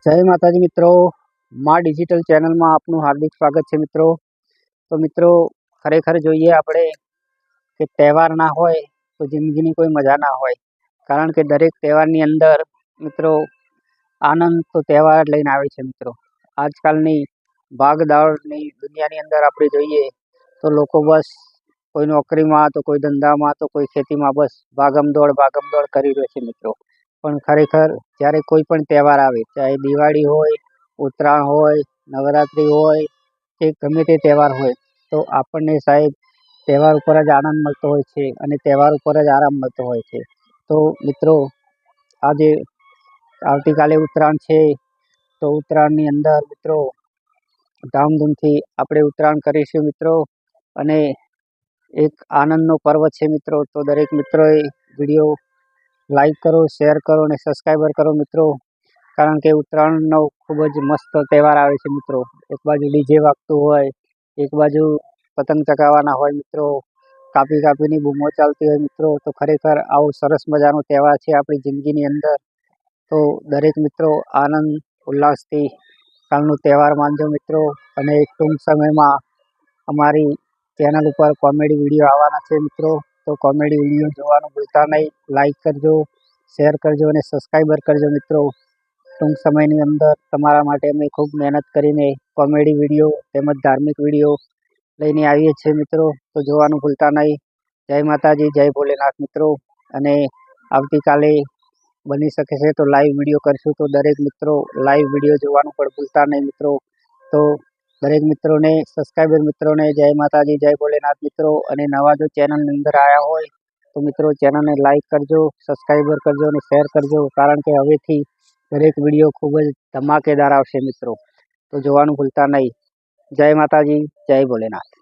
જય માતાજી મિત્રો. મા ડિજિટલ ચેનલમાં આપનું હાર્દિક સ્વાગત છે મિત્રો. તો મિત્રો, ખરેખર જોઈએ આપણે કે તહેવાર ના હોય તો જિંદગીની કોઈ મજા ના હોય. કારણ કે દરેક તહેવારની અંદર મિત્રો, આનંદ તો તહેવાર લઈને આવે છે મિત્રો. આજકાલની ભાગદોડની દુનિયાની અંદર આપણે જોઈએ તો લોકો બસ કોઈ નોકરીમાં, તો કોઈ ધંધામાં, તો કોઈ ખેતીમાં બસ ભાગમદોડ ભાગમદોડ કરી રહ્યો છે મિત્રો. પણ ખરેખર જ્યારે કોઈ પણ તહેવાર આવે, ચાહે દિવાળી હોય, ઉત્તરાયણ હોય, નવરાત્રિ હોય, કે ગમે તે તહેવાર હોય, તો આપણને સાહેબ તહેવાર ઉપર જ આનંદ મળતો હોય છે અને તહેવાર ઉપર જ આરામ મળતો હોય છે. તો મિત્રો, આજે આવતીકાલે ઉત્તરાયણ છે, તો ઉત્તરાયણની અંદર મિત્રો, ધામધૂમથી આપણે ઉત્તરાયણ કરીશું મિત્રો, અને એક આનંદનો પર્વ છે મિત્રો, તો દરેક મિત્રોએ વીડિયો લાઈક કરો શેર કરો અને સબસ્ક્રાઈબર કરો મિત્રો. કારણ કે ઉત્તરાયણનો ખૂબ જ મસ્ત તહેવાર આવે છે મિત્રો. એક બાજુ ડીજે વાગતું હોય, એક બાજુ પતંગ ચગાવવાના હોય મિત્રો. કાપી કાપીની બૂમો ચાલતી હોય મિત્રો. તો ખરેખર આવો સરસ મજાનો તહેવાર છે આપણી જિંદગીની અંદર. તો દરેક મિત્રો આનંદ, ઉલ્લાસથી કાલનો તહેવાર માનજો મિત્રો. અને ટૂંક સમયમાં અમારી ચેનલ ઉપર કોમેડી વીડિયો આવવાના છે મિત્રો. તો કોમેડી વીડિયો જોવાનું ભૂલતા નહીં. લાઈક કરજો શેર કરજો અને સબસ્ક્રાઈબર કરજો મિત્રો. ટૂંક સમયની અંદર તમારા માટે અમે ખૂબ મહેનત કરીને કોમેડી વીડિયો તેમજ ધાર્મિક વીડિયો લઈને આવીએ છીએ મિત્રો. તો જોવાનું ભૂલતા નહીં. જય માતાજી, જય ભોલેનાથ મિત્રો. અને આવતીકાલે બની શકે છે તો લાઈવ વીડિયો કરશું. તો દરેક મિત્રો લાઈવ વીડિયો જોવાનું પણ ભૂલતા નહીં મિત્રો. તો દરેક મિત્રોને સબસ્ક્રાઈબર મિત્રોને જય માતાજી, જય ભોલેનાથ મિત્રો અને નવા જો ચેનલની અંદર આવ્યા હોય તો મિત્રો ચેનલને લાઈક કરજો સબસ્ક્રાઈબર કરજો અને શેર કરજો કારણ કે હવેથી દરેક વીડિયો ખૂબ જ ધમાકેદાર આવશે મિત્રો. તો જોવાનું ભૂલતા નહીં. જય માતાજી, જય ભોલેનાથ.